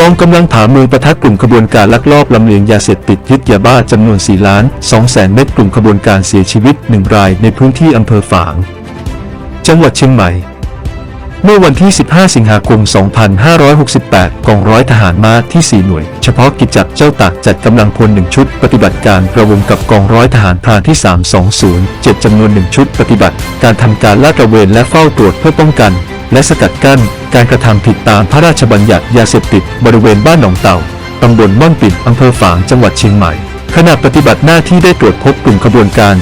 กองกำลังผาเมืองประทักกลุ่มขบวนการลักลอบลำเลียงยาเสพติดยึดยาบ้าจำนวน 4 ล้าน 2 แสนเม็ดกลุ่มขบวนการเสียชีวิตหนึ่งรายในพื้นที่อำเภอฝาง จังหวัดเชียงใหม่ เมื่อวันที่ 15 สิงหาคม 2568 กองร้อยทหารม้าที่ 4 หน่วย เฉพาะกิจจักเจ้าตากจัดกำลังพลหนึ่งชุดปฏิบัติการประวงกับกองร้อยทหารพรานที่ 320 7จำนวนหนึ่งชุดปฏิบัติ การทำการลาดตระเวนและเฝ้าตรวจเพื่อป้องกัน และสกัดกั้นการกระทำผิดตามพระราชบัญญัติยาเสพติดบริเวณบ้านหนองเต่าตำบลม่อนปิ่นอำเภอฝางจังหวัดเชียงใหม่ขณะปฏิบัติหน้าที่ได้ตรวจพบกลุ่มขบวนการ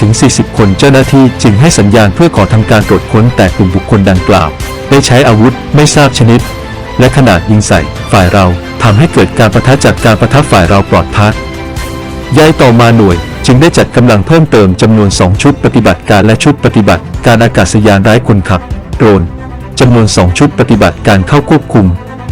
30-40 คนเจ้าหน้าที่จึงให้สัญญาณเพื่อขอทำการตรวจค้นแต่กลุ่มบุคคลดังกล่าว ได้ใช้อาวุธไม่ทราบชนิด และขนาดยิงใส่ฝ่ายเราทำให้เกิดการประทะจากการประทับฝ่ายเราปลอดภัยย้ายต่อมาหน่วยจึงได้จัดกำลังเพิ่มเติมจำนวน 2 ชุดปฏิบัติการและชุดปฏิบัติ การอากาศยานไร้คนขับ โดรน จำนวน 2 ชุดปฏิบัติการเข้าควบคุม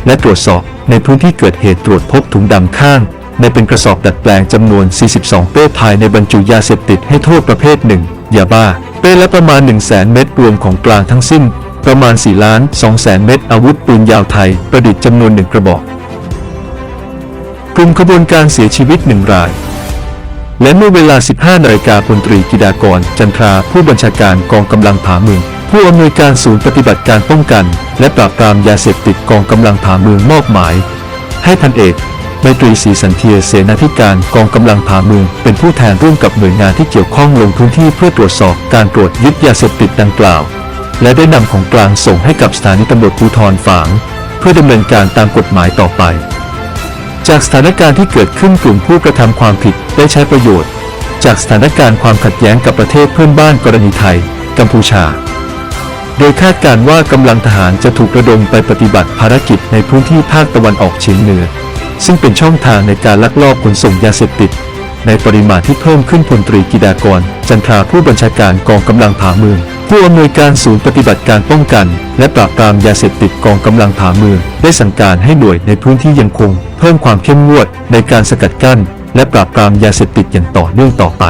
และตรวจสอบในพื้นที่เกิดเหตุตรวจพบถุงดำข้าง ในเป็นกระสอบดัดแปลงจำนวน 42 เป้ภายในบรรจุยาเสพติดให้โทษประเภทหนึ่งยาบ้า เป้ละประมาณ 1 0 0 0 0แสนเม็ดรวมของกลางทั้งสิ้น ประมาณ 4 ล้าน2แสนเม็ดอาวุธปืนยาวไทย ประดิษฐ์จำนวนหนึ่งกระบอกกลุ่มขบวนการเสียชีวิตหนึ่งรายและเมื่อเวลา 15นาฬิกาพลตรีกิดากร จันทรา ผู้บัญชาการกองกำลังผาเมือง ผู้อำนวยการศูนย์ปฏิบัติการป้องกัน และปราบปรามยาเสพติดกองกำลังผาเมืองมอบหมาย ให้พันเอกไมตรีศรีสันเทียเสนาธิการกองกำลังผาเมืองเป็นผู้แทนร่วมกับหน่วยงานที่เกี่ยวข้องลงพื้นที่เพื่อตรวจสอบการตรวจยึดยาเสพติดดังกล่าว และได้นำของกลางส่งให้กับสถานีตำรวจภูธรฝาง เพื่อดำเนินการตามกฎหมายต่อไป จากสถานการณ์ที่เกิดขึ้นกลุ่มผู้กระทำความผิดได้ใช้ประโยชน์ จากสถานการณ์ความขัดแย้งกับประเทศเพื่อนบ้านกรณีไทย กัมพูชา โดยคาดการ์ว่ากำลังทหารจะถูกระดมไปปฏิบัติภารกิจในพื้นที่ภาคตะวันออกเฉียงเหนือ ซึ่งเป็นช่องทางในการลักลอบขนส่งยาเสพติด ในปริมาณที่เพิ่มขึ้นพลตรีกิดากร จันทราผู้บัญชาการกองกำลังผาเมือง ผู้อำนวยการศูนย์ปฏิบัติการป้องกัน และปราบปรามยาเสพติดกองกำลังผาเมือง ได้สั่งการให้หน่วยในพื้นที่ยังคง เพิ่มความเข้มงวดในการสกัดกั้น และปราบปรามยาเสพติดอย่างต่อเนื่องต่อไป